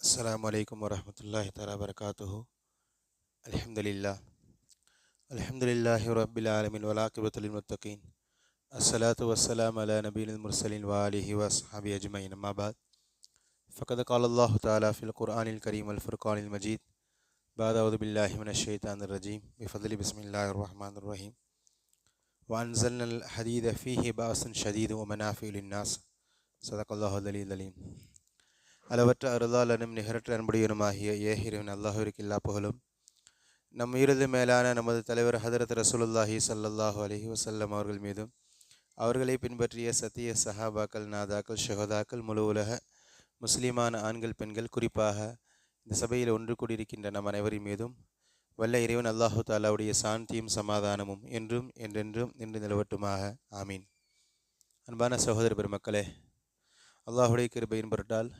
السلام عليكم ورحمة الله تعالى وبركاته. الحمد لله. الحمد لله رب العالمين والعاقبة للمتقين. الصلاة والسلام على نبينا المرسلين وآله وأصحابه أجمعين. أما بعد فقد قال الله تعالى في القرآن الكريم والفرقان المجيد بعد أعوذ بالله من الشيطان الرجيم. بفضل بسم الله الرحمن الرحيم. وأنزلنا الحديد فيه بأس شديد ومنافع للناس. صدق الله العلي العليم அளவற்ற அருளாளனும் நிகரற்ற அன்புடையனுமாகிய ஏஹிரின் அல்லாஹுவிற்கு இல்லா புகழும். நம் உயிரது மேலான நமது தலைவர் ஹதரத் ரசூலுல்லாஹி சல்லாஹூ அலஹி வசல்லம் அவர்கள் மீதும் அவர்களை பின்பற்றிய சத்திய சஹாபாக்கள் நாதாக்கள் ஷஹதாக்கள் முழு உலக முஸ்லீமான ஆண்கள் பெண்கள் குறிப்பாக இந்த சபையில் ஒன்று கூடியிருக்கின்ற நம் அனைவரின் மீதும் வல்ல இறைவன் அல்லாஹு தாலாவுடைய சாந்தியும் சமாதானமும் என்றும் என்றென்றும் நின்று நிலவட்டுமாக. ஆமீன். அன்பான சகோதர பெருமக்களே அல்லாஹுடைய கிருபையின் பொருட்டால்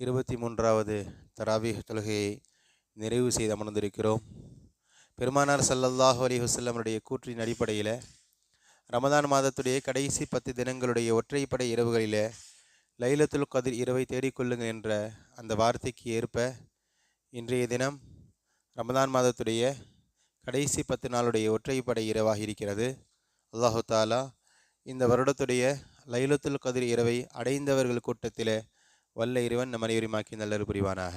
இருபத்தி மூன்றாவது தராவி தொழுகையை நிறைவு செய்து அமர்ந்திருக்கிறோம். பெருமானார் சல்லல்லாஹு அலி வஸல்லமுடைய கூற்றின் அடிப்படையில் ரமதான் மாதத்துடைய கடைசி பத்து தினங்களுடைய ஒற்றைப்படை இரவுகளில் லைலத்துல் கதிர் இரவை தேடிக்கொள்ளுங்கள் என்ற அந்த வார்த்தைக்கு ஏற்ப இன்றைய தினம் ரமதான் மாதத்துடைய கடைசி பத்து நாளுடைய ஒற்றைப்படை இரவாக இருக்கிறது. அல்லாஹு தாலா இந்த வருடத்துடைய லைலத்துல் கதிர் இரவை அடைந்தவர்கள் கூட்டத்தில் வல்ல இறைவன் நம் அனைவருமாக்கி நல்லது புரிவானாக.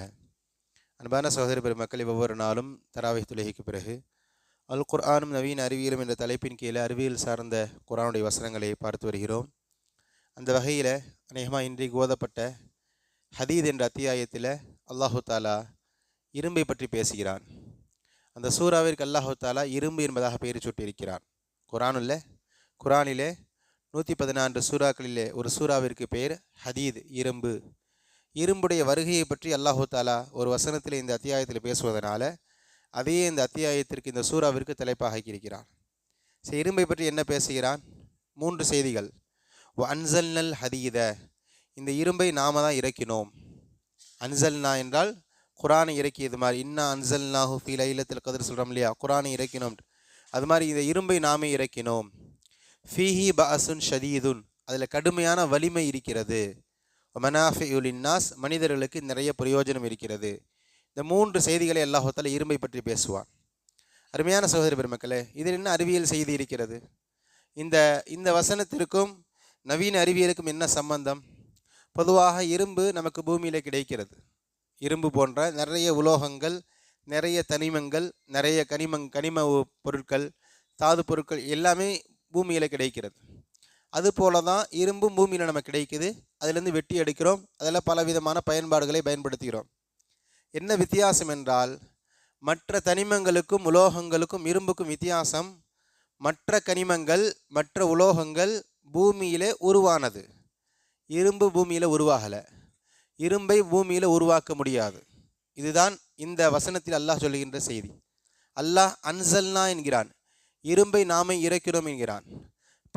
அன்பான சகோதர பெருமக்கள் ஒவ்வொரு நாளும் தராவை துலகிக்கு பிறகு அல் குர்ஆனும் நவீன அறிவியலும் என்ற தலைப்பின் கீழே அறிவியல் சார்ந்த குரானுடைய வசனங்களை பார்த்து வருகிறோம். அந்த வகையில் அநேகமாக இன்றைக்கு ஓதப்பட்ட ஹதீத் என்ற அத்தியாயத்தில் அல்லாஹு தாலா இரும்பை பற்றி பேசுகிறான். அந்த சூறாவிற்கு அல்லாஹு தாலா இரும்பு என்பதாக பெயர் சூட்டியிருக்கிறான். குரானுல்ல குரானிலே நூற்றி பதினான்கு சூறாக்களிலே ஒரு சூறாவிற்கு பெயர் ஹதீத் இரும்பு. இரும்புடைய வருகையை பற்றி அல்லாஹு தாலா ஒரு வசனத்தில் இந்த அத்தியாயத்தில் பேசுவதனால அதையே இந்த அத்தியாயத்திற்கு இந்த சூறாவிற்கு தலைப்பாக இருக்கிறான் சரி இரும்பை பற்றி என்ன பேசுகிறான்? மூன்று செய்திகள். அன்சல்னல் ஹதீத இந்த இரும்பை நாம தான் இறக்கினோம். அன்சல்னா என்றால் குரானை இறக்கியது மாதிரி. இன்னா அன்சல்னாஹு ஃபி லைலத்தில் கதிர் சொல்கிறோம் இல்லையா? குரானை இறக்கினோம். அது மாதிரி இந்த இரும்பை நாமே இறக்கினோம். ஃபீஹி பஅசுன் ஷதீதுன் அதில் கடுமையான வலிமை இருக்கிறது. மனாஃபியுலின்னாஸ் மனிதர்களுக்கு நிறைய பிரயோஜனம் இருக்கிறது. இந்த மூன்று செய்திகளை அல்லாஹால இரும்பை பற்றி பேசுவான். அருமையான சகோதர பெருமக்களே இதில் என்ன அறிவியல் செய்தி இருக்கிறது? இந்த இந்த வசனத்திற்கும் நவீன அறிவியலுக்கும் என்ன சம்பந்தம்? பொதுவாக இரும்பு நமக்கு பூமியில் கிடைக்கிறது. இரும்பு போன்ற நிறைய உலோகங்கள் நிறைய தனிமங்கள் நிறைய கனிமங் கனிம உ- பொருட்கள் தாது பொருட்கள் எல்லாமே பூமியில் கிடைக்கிறது. அதுபோல தான் இரும்பும் பூமியில் நமக்கு கிடைக்குது. அதிலேருந்து வெட்டி எடுக்கிறோம். அதில் பல விதமான பயன்பாடுகளை பயன்படுத்துகிறோம். என்ன வித்தியாசம் என்றால் மற்ற தனிமங்களுக்கும் உலோகங்களுக்கும் இரும்புக்கும் வித்தியாசம் மற்ற கனிமங்கள் மற்ற உலோகங்கள் பூமியிலே உருவானது. இரும்பு பூமியில் உருவாகலை. இரும்பை பூமியில் உருவாக்க முடியாது. இதுதான் இந்த வசனத்தில் அல்லாஹ் சொல்லுகின்ற செய்தி. அல்லாஹ் அன்சல்னா என்கிறான். இரும்பை நாமே இறக்கிறோம் என்கிறான்.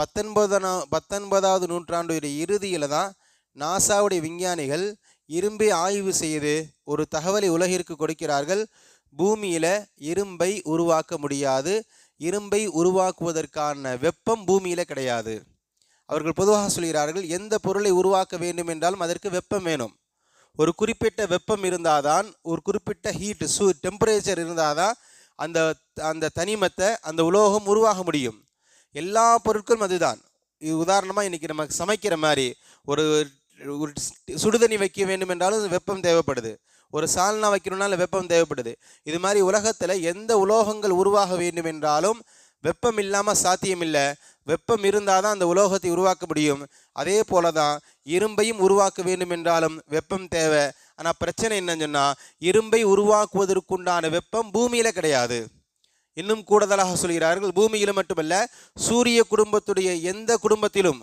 பத்தொன்பதா பத்தொன்பதாவது நூற்றாண்டுடைய இறுதியில் தான் நாசாவுடைய விஞ்ஞானிகள் இரும்பை ஆய்வு செய்து ஒரு தகவலை உலகிற்கு கொடுக்கிறார்கள். பூமியில் இரும்பை உருவாக்க முடியாது. இரும்பை உருவாக்குவதற்கான வெப்பம் பூமியில் கிடையாது. அவர்கள் பொதுவாக சொல்கிறார்கள் எந்த பொருளை உருவாக்க வேண்டும் என்றாலும் அதற்கு வெப்பம் வேணும். ஒரு குறிப்பிட்ட வெப்பம் இருந்தாதான் ஒரு குறிப்பிட்ட ஹீட் சூ டெம்பரேச்சர் இருந்தாதான் அந்த அந்த தனிமத்தை அந்த உலோகம் உருவாக முடியும். எல்லா பொருட்களும் அதுதான். இது உதாரணமாக இன்றைக்கி நம்ம சமைக்கிற மாதிரி ஒரு ஒரு சுடுதண்ணி வைக்க வேண்டும் என்றாலும் வெப்பம் தேவைப்படுது. ஒரு சால்னா வைக்கணும்னாலும் வெப்பம் தேவைப்படுது. இது மாதிரி உலகத்தில் எந்த உலோகங்கள் உருவாக வேண்டும் என்றாலும் வெப்பம் இல்லாமல் சாத்தியம் இல்லை வெப்பம் இருந்தால் தான் அந்த உலோகத்தை உருவாக்க முடியும். அதே போல தான் இரும்பையும் உருவாக்க வேண்டும் என்றாலும் வெப்பம் தேவை. ஆனால் பிரச்சனை என்னன்னு சொன்னால் இரும்பை உருவாக்குவதற்குண்டான வெப்பம் பூமியில் கிடையாது. இன்னும் கூடுதலாக சொல்கிறார்கள் பூமியில் மட்டுமல்ல சூரிய குடும்பத்துடைய எந்த குடும்பத்திலும்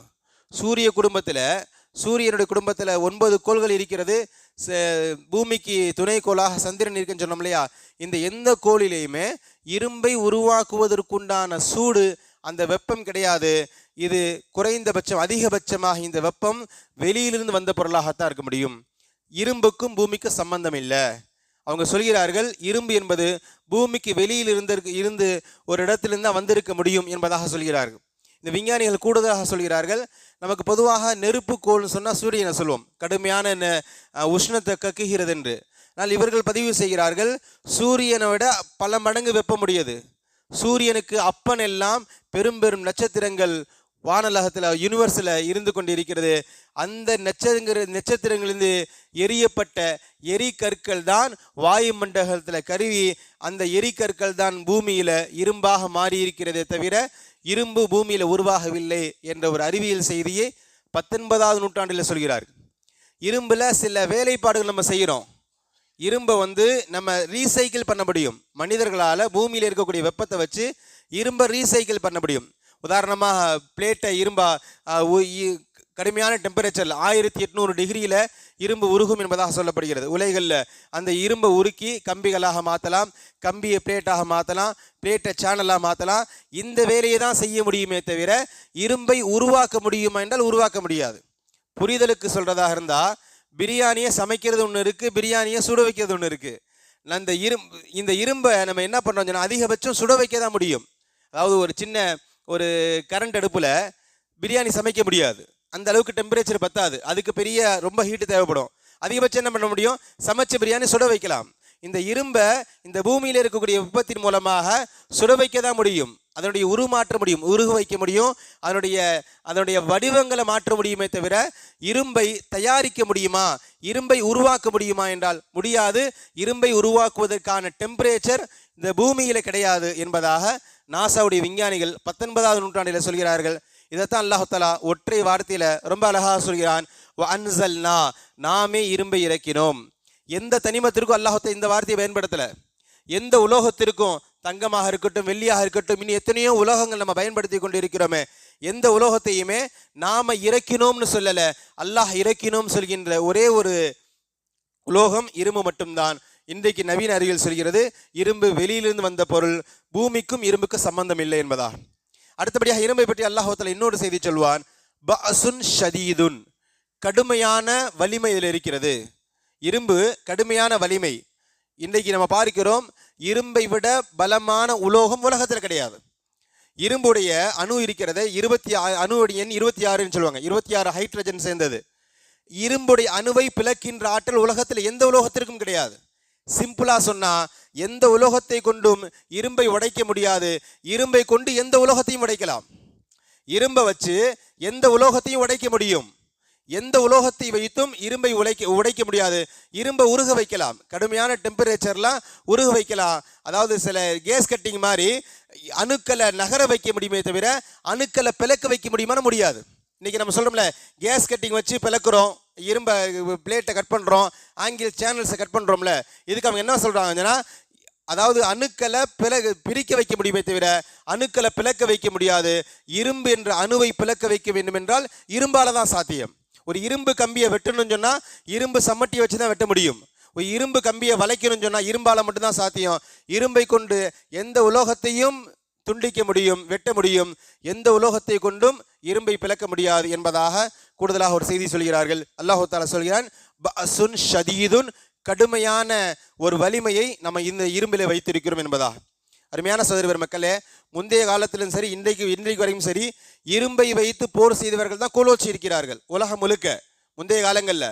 சூரிய குடும்பத்தில் சூரியனுடைய குடும்பத்தில் ஒன்பது கோள்கள் இருக்கிறது. ச- பூமிக்கு துணைக்கோளாக சந்திரன் இருக்குன்னு சொன்னோம் இல்லையா? இந்த எந்த கோளிலையுமே இரும்பை உருவாக்குவதற்குண்டான சூடு அந்த வெப்பம் கிடையாது. இது குறைந்தபட்சம் அதிகபட்சமாக இந்த வெப்பம் வெளியிலிருந்து வந்த பொருளாகத்தான் இருக்க முடியும். இரும்புக்கும் பூமிக்கும் சம்பந்தம் இல்லை. அவங்க சொல்கிறார்கள் இரும்பு என்பது பூமிக்கு வெளியில் இருந்து இருந்து ஒரு இடத்திலிருந்து வந்திருக்க முடியும் என்பதாக சொல்கிறார்கள். இந்த விஞ்ஞானிகள் கூடுதலாக சொல்கிறார்கள் நமக்கு பொதுவாக நெருப்பு கோள்னு சொன்னால் சூரியனை சொல்லுவோம் கடுமையான உஷ்ணத்தை கக்குகிறது என்று. ஆனால் இவர்கள் பதிவு செய்கிறார்கள் சூரியனை விட பல மடங்கு வெப்பம் சூரியனுக்கு அப்பன் எல்லாம் பெரும் பெரும் நட்சத்திரங்கள் வானலகத்தில் யூனிவர்ஸில் இருந்து கொண்டு இருக்கிறது அந்த நட்சத்திர நட்சத்திரங்களிலிருந்து எரியப்பட்ட எரிக்கற்கள் தான் வாயுமண்டலத்தில் கருவி அந்த எரிக்கற்கள் தான் பூமியில் இரும்பாக மாறி இருக்கிறதே தவிர இரும்பு பூமியில் உருவாகவில்லை என்ற ஒரு அறிவியல் செய்தியை பத்தொன்பதாவது நூற்றாண்டில் சொல்கிறார். இரும்பில் சில வேலைப்பாடுகள் நம்ம செய்கிறோம் இரும்பை வந்து நம்ம ரீசைக்கிள் பண்ண முடியும். மனிதர்களால் பூமியில் இருக்கக்கூடிய வெப்பத்தை வச்சு இரும்பை ரீசைக்கிள் பண்ண முடியும். உதாரணமாக பிளேட்டை இரும்பா கடுமையான டெம்பரேச்சரில் ஆயிரத்தி எட்நூறு டிகிரியில் இரும்பு உருகும் என்பதாக சொல்லப்படுகிறது. உலைகளில் அந்த இரும்பை உருக்கி கம்பிகளாக மாற்றலாம் கம்பியை பிளேட்டாக மாற்றலாம் பிளேட்டை சேனலாக மாற்றலாம் இந்த வேலையை தான் செய்ய முடியுமே தவிர இரும்பை உருவாக்க முடியுமா என்றால் உருவாக்க முடியாது. புரிதலுக்கு சொல்கிறதாக இருந்தால் பிரியாணியை சமைக்கிறது ஒன்று இருக்குது பிரியாணியை சுட வைக்கிறது ஒன்று இருக்குது அந்த இரும்பு இந்த இரும்பை நம்ம என்ன பண்ணுறோம் சொன்னால் அதிகபட்சம் சுட வைக்க தான் முடியும். அதாவது ஒரு சின்ன ஒரு கரண்ட் அடுப்பில் பிரியாணி சமைக்க முடியாது. அந்த அளவுக்கு டெம்பரேச்சர் பத்தாது. அதுக்கு பெரிய ரொம்ப ஹீட்டு தேவைப்படும். அதிகபட்சம் என்ன பண்ண முடியும்? சமைச்ச பிரியாணி சுட வைக்கலாம். இந்த இரும்பை இந்த பூமியில் இருக்கக்கூடிய வெப்பத்தின் மூலமாக சுட வைக்க தான் முடியும். அதனுடைய உருமாற்ற முடியும். உருக வைக்க முடியும். அதனுடைய அதனுடைய வடிவங்களை மாற்ற முடியுமே தவிர இரும்பை தயாரிக்க முடியுமா? இரும்பை உருவாக்க முடியுமா என்றால் முடியாது. இரும்பை உருவாக்குவதற்கான டெம்பரேச்சர் இந்த பூமியில் கிடையாது என்பதாக நாசாவுடைய விஞ்ஞானிகள் பத்தொன்பதாவது நூற்றாண்டில் சொல்கிறார்கள் இதைத்தான் அல்லாஹ் ஒற்றை வார்த்தையில் ரொம்ப அழகாக சொல்கிறான் அன்சல்னா நாமே இரும்பை இறக்கினோம். எந்த தனிமத்திற்கும் அல்லாஹத்தை இந்த வார்த்தையை பயன்படுத்தலை. எந்த உலோகத்திற்கும் தங்கமாக இருக்கட்டும் வெள்ளியாக இருக்கட்டும் இனி எத்தனையோ உலோகங்கள் நம்ம பயன்படுத்தி கொண்டு இருக்கிறோமே எந்த உலோகத்தையுமே நாம இறக்கினோம்னு சொல்லலை அல்லாஹ் இறக்கினோம் சொல்கின்ற ஒரே ஒரு உலோகம் இரும்பு மட்டும்தான். இன்றைக்கு நவீன அறிவியல் சொல்கிறது இரும்பு வெளியிலிருந்து வந்த பொருள் பூமிக்கும் இரும்புக்கும் சம்பந்தம் இல்லை என்பதா? அடுத்தபடியாக இரும்பை பற்றி அல்லாஹோத்தில் இன்னொரு செய்தி சொல்வான் பஅசுன் ஷதீதுன். கடுமையான வலிமை இதில் இருக்கிறது. இரும்பு கடுமையான வலிமை. இன்றைக்கு நம்ம பார்க்கிறோம் இரும்பை விட பலமான உலோகம் உலகத்தில் கிடையாது. இரும்புடைய அணு இருக்கிறது இருபத்தி ஆ அணுவுடைய எண் இருபத்தி ஆறுன்னு சொல்லுவாங்க. இருபத்தி ஆறு ஹைட்ரஜன் சேர்ந்தது. இரும்புடைய அணுவை பிளக்கின்ற ஆற்றல் உலகத்தில் எந்த உலோகத்திற்கும் கிடையாது. சிம்பிளா சொன்னா எந்த உலோகத்தை கொண்டும் இரும்பை உடைக்க முடியாது. இரும்பை கொண்டு எந்த உலோகத்தையும் உடைக்கலாம். இரும்பை வச்சு எந்த உலோகத்தையும் உடைக்க முடியும். எந்த உலோகத்தை வைத்தும் இரும்பை உடைக்க உடைக்க முடியாது. இரும்பை உருக வைக்கலாம். கடுமையான டெம்பரேச்சர்லாம் உருக வைக்கலாம். அதாவது சில கேஸ் கட்டிங் மாதிரி அணுக்களை நகர வைக்க முடியுமே தவிர அணுக்களை பிளக்க வைக்க முடியுமான முடியாது. இன்றைக்கி நம்ம சொல்கிறோம்ல கேஸ் கட்டிங் வச்சு பிளக்குறோம் இரும்பை பிளேட்டை கட் பண்ணுறோம் ஆங்கிள் சேனல்ஸை கட் பண்ணுறோம்ல இதுக்கு அவங்க என்ன சொல்கிறாங்கன்னா அதாவது அணுக்களை பிளக பிரிக்க வைக்க முடியுமே தவிர அணுக்களை பிளக்க வைக்க முடியாது. இரும்பு என்ற அணுவை பிளக்க வைக்க வேண்டும் என்றால் இரும்பால் தான் சாத்தியம். ஒரு இரும்பு கம்பியை வெட்டணும்னு சொன்னால் இரும்பு சம்மட்டி வச்சு தான் வெட்ட முடியும். ஒரு இரும்பு கம்பியை வளைக்கணும்னு சொன்னால் இரும்பால் மட்டும்தான் சாத்தியம். இரும்பை கொண்டு எந்த உலோகத்தையும் துண்டிக்க முடியும் வெட்ட முடியும் எந்த உலோகத்தை கொண்டும் இரும்பை பிளக்க முடியாது என்பதாக கூடுதலாக ஒரு செய்தி சொல்கிறார்கள். அல்லாஹு தாலா சொல்கிறான் பஅசுன் ஷதீதுன் கடுமையான ஒரு வலிமையை நம்ம இந்த இரும்பில் வைத்திருக்கிறோம் என்பதாக. அருமையான சதுரவர் மக்களே முந்தைய காலத்திலும் சரி இன்றைக்கு இன்றைக்கு வரையும் சரி இரும்பை வைத்து போர் செய்தவர்கள் தான் கோலோச்சி இருக்கிறார்கள் உலகம் முழுக்க. முந்தைய காலங்களில்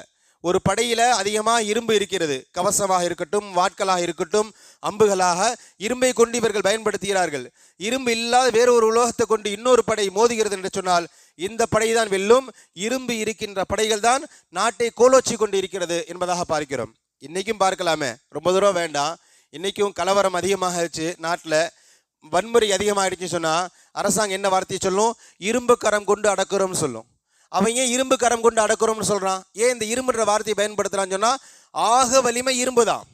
ஒரு படையில் அதிகமாக இரும்பு இருக்கிறது. கவசமாக இருக்கட்டும் வாட்களாக இருக்கட்டும் அம்புகளாக இரும்பை கொண்டு இவர்கள் பயன்படுத்துகிறார்கள். இரும்பு இல்லாத வேறு ஒரு உலோகத்தை கொண்டு இன்னொரு படை மோதுகிறது என்று சொன்னால் இந்த படை தான் வெல்லும். இரும்பு இருக்கின்ற படைகள் தான் நாட்டை கோலோச்சி கொண்டு இருக்கிறது என்பதாக பார்க்கிறோம். இன்றைக்கும் பார்க்கலாமே. ரொம்ப தூரம் வேண்டாம். இன்றைக்கும் கலவரம் அதிகமாகிடுச்சு நாட்டில். வன்முறை அதிகமாகிடுச்சுன்னு சொன்னால் அரசாங்கம் என்ன வார்த்தையை சொல்லும்? இரும்பு கரம் கொண்டு அடக்குறோம்னு சொல்லும். அவன் ஏன் இரும்பு கரம் கொண்டு அடக்குறோம்னு சொல்கிறான் ஏன் இந்த இரும்புன்ற வார்த்தையை பயன்படுத்துகிறான்னு சொன்னால் ஆக வலிமை இரும்பு தான்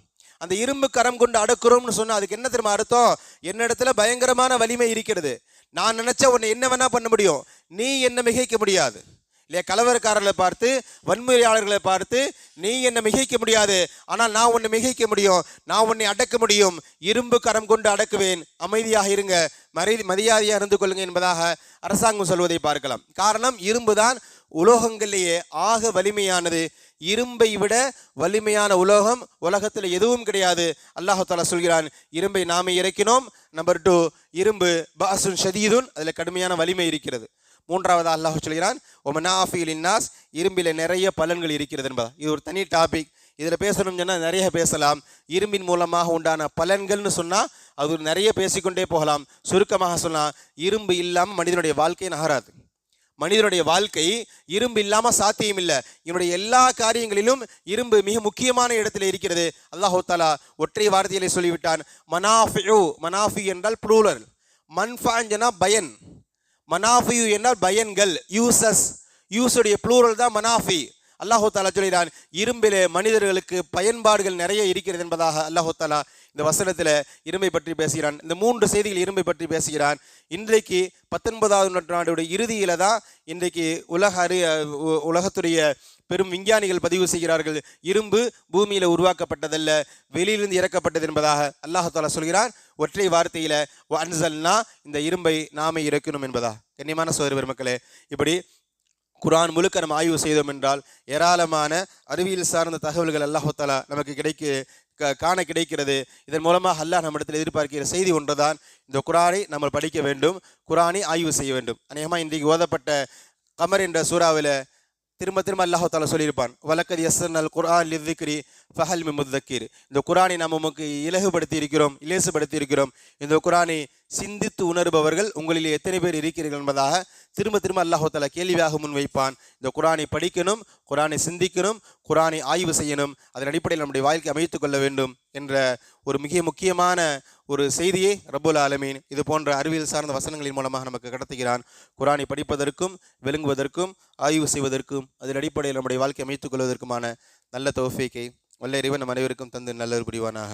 அந்த இரும்பு கரம் கொண்டு அடக்குறோம்னு சொன்னால் அதுக்கு என்ன திரும்ப அர்த்தம்? என்னிடத்துல பயங்கரமான வலிமை இருக்கிறது. நான் நினச்சா உன்னை என்ன வேணால் பண்ண முடியும். நீ என்ன மிகைக்க முடியாது. இல்லையா கலவரக்காரர்களை பார்த்து வன்முறையாளர்களை பார்த்து நீ என்னை மிகைக்க முடியாது. ஆனால் நான் உன்னை மிகைக்க முடியும். நான் உன்னை அடக்க முடியும். இரும்பு கரம் கொண்டு அடக்குவேன். அமைதியாக இருங்க. மரி மரியாதையாக இருந்து கொள்ளுங்க என்பதாக அரசாங்கம் சொல்வதை பார்க்கலாம். காரணம் இரும்பு தான் உலோகங்களிலேயே ஆக வலிமையானது. இரும்பை விட வலிமையான உலோகம் உலகத்தில் எதுவும் கிடையாது. அல்லாஹாலா சொல்கிறான் இரும்பை நாமே இறக்கினோம். நம்பர் டூ இரும்பு பாசுன் ஷதீதுன் அதில் கடுமையான வலிமை இருக்கிறது. மூன்றாவது அல்லாஹ் சொல்கிறான் ஒமனாஃபில் இன்னாஸ் இரும்பில் நிறைய பலன்கள் இருக்கிறது என்பதா இது ஒரு தனி டாபிக் இதில் பேசணும்னு சொன்னால் நிறைய பேசலாம். இரும்பின் மூலமாக உண்டான பலன்கள்னு சொன்னால் அது நிறைய பேசிக்கொண்டே போகலாம். சுருக்கமாக சொன்னால் இரும்பு இல்லாமல் மனிதனுடைய வாழ்க்கை நகராது. மனிதனுடைய வாழ்க்கை இரும்பு இல்லாமல் சாத்தியம் இல்லை. இவனுடைய எல்லா காரியங்களிலும் இரும்பு மிக முக்கியமான இடத்துல இருக்கிறது. அல்லாஹோ தாலா ஒற்றை வார்த்தையிலே சொல்லிவிட்டான் மனாஃபியு மனாஃபி என்றால் ப்ளூரல் மன்ஃபாஞ்சனா பயன். மனாஃபியு என்றால் பயன்கள் யூசஸ் யூஸுடைய ப்ளூரல் தான் மனாஃபி அல்லாஹோ தாலா சொல்கிறான் இரும்பிலே மனிதர்களுக்கு பயன்பாடுகள் நிறைய இருக்கிறது என்பதாக அல்லாஹோ தாலா இந்த வசனத்தில் இரும்பை பற்றி பேசுகிறான். இந்த மூன்று செய்திகள் இரும்பை பற்றி பேசுகிறான். இன்றைக்கு பத்தொன்பதாவது நூற்றாண்டுடைய இறுதியில் தான் இன்றைக்கு உலக அறி உ- உலகத்துடைய பெரும் விஞ்ஞானிகள் பதிவு செய்கிறார்கள். இரும்பு பூமியில் உருவாக்கப்பட்டதல்ல வெளியிலிருந்து இறக்கப்பட்டது என்பதாக அல்லாஹ் தாலா சொல்கிறான். ஒற்றை வார்த்தையில் அன்சல்னா இந்த இரும்பை நாமே இறக்கணும் என்பதா. கண்ணியமான சோதரி பெருமக்களே இப்படி குர்ஆன் முழுக்க நம்ம ஆய்வு செய்தோம் என்றால் ஏராளமான அறிவியல் சார்ந்த தகவல்கள் அல்லாஹாலா நமக்கு கிடைக்க க- காண கிடைக்கிறது. இதன் மூலமாக அல்லாஹ் நம்மிடத்தில் எதிர்பார்க்கிற செய்தி ஒன்றுதான். இந்த குரானை நம்ம படிக்க வேண்டும். குரானை ஆய்வு செய்ய வேண்டும். அநேகமாக இன்றைக்கு ஓதப்பட்ட கமர் என்ற சூறாவில் திரும்ப திரும்ப அல்லாஹ் தாலா சொல்லியிருப்பான். வலக்கது எஸ்என் அல் குரான் லிவ்விக்ரி ஃபஹல் மி முத்தக்கீர் இந்த குரானை நாம் நமக்கு இலகுபடுத்தி இருக்கிறோம் இலேசுபடுத்தி இருக்கிறோம். இந்த குரானை சிந்தித்து உணர்பவர்கள் உங்களில் எத்தனை பேர் இருக்கிறீர்கள் என்பதாக திரும்ப திரும்ப அல்லாஹ் தாலா கேள்வியாக முன்வைப்பான் இந்த குரானை படிக்கணும் குரானை சிந்திக்கணும் குரானை ஆய்வு செய்யணும். அதன் அடிப்படையில் நம்முடைய வாழ்க்கை அமைத்து கொள்ள வேண்டும் என்ற ஒரு மிக முக்கியமான ஒரு செய்தியை ரபுல் ஆலமீன் இது போன்ற அறிவியல் சார்ந்த வசனங்களின் மூலமாக நமக்கு கடத்துகிறான். குரானை படிப்பதற்கும் விளங்குவதற்கும் ஆய்வு செய்வதற்கும் அதன் அடிப்படையில் நம்முடைய வாழ்க்கை அமைத்துக் கொள்வதற்குமான நல்ல தோஃபிக்கை வல்ல இறைவன் நம் அனைவருக்கும் தந்து நல்ல புரிவானாக.